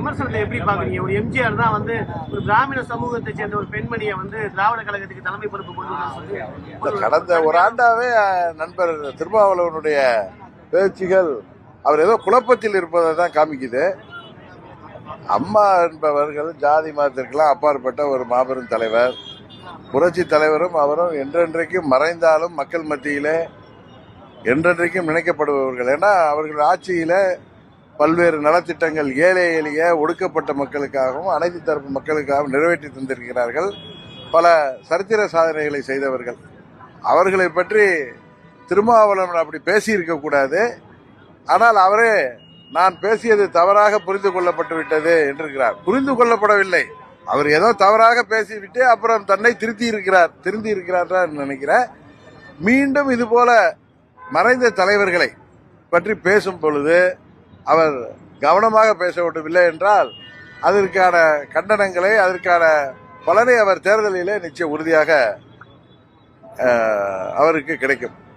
விமர்சனத்தை எப்படி பாக்குறீங்க ஒரு எம்ஜிஆர் தான் வந்து ஒரு கிராமீண சமூகத்தை சேர்ந்த ஒரு பெண்மணியை வந்து திராவிட கழகத்துக்கு தலைமை பொறுப்பு கொண்டு கடந்த ஒரு ஆண்டாவே நண்பர் திருமாவளவனுடைய பேச்சுகள் அவர் ஏதோ குழப்பத்தில் இருப்பதை தான் காமிக்குது. அம்மா என்பவர்கள் ஜாதி மதத்திற்கெல்லாம் அப்பாற்பட்ட ஒரு மாபெரும் தலைவர். புரட்சி தலைவரும் அவரும் என்றென்றைக்கும் மறைந்தாலும் மக்கள் மத்தியிலே என்றென்றைக்கும் நினைக்கப்படுபவர்கள் ஏன்னா அவர்கள் ஆட்சியில பல்வேறு நலத்திட்டங்கள் ஏழை எளிய ஒடுக்கப்பட்ட மக்களுக்காகவும் அனைத்து தரப்பு மக்களுக்காகவும் நிறைவேற்றி தந்திருக்கிறார்கள். பல சரித்திர சாதனைகளை செய்தவர்கள். அவர்களை பற்றி திருமாவளவன் அப்படி பேசியிருக்க கூடாது. ஆனால் அவரே நான் பேசியது தவறாக புரிந்து கொள்ளப்பட்டு விட்டது என்றிருக்கிறார். புரிந்து கொள்ளப்படவில்லை. அவர் ஏதோ தவறாக பேசிவிட்டு அப்புறம் தன்னை திருத்தி இருக்கிறார் திருந்தி இருக்கிறார் நினைக்கிறேன். மீண்டும் இதுபோல மறைந்த தலைவர்களை பற்றி பேசும் பொழுது அவர் கவனமாக பேச என்றால் அதற்கான கண்டனங்களை அதற்கான பலனை அவர் தேர்தலிலே நிச்சயம் உறுதியாக அவருக்கு கிடைக்கும்.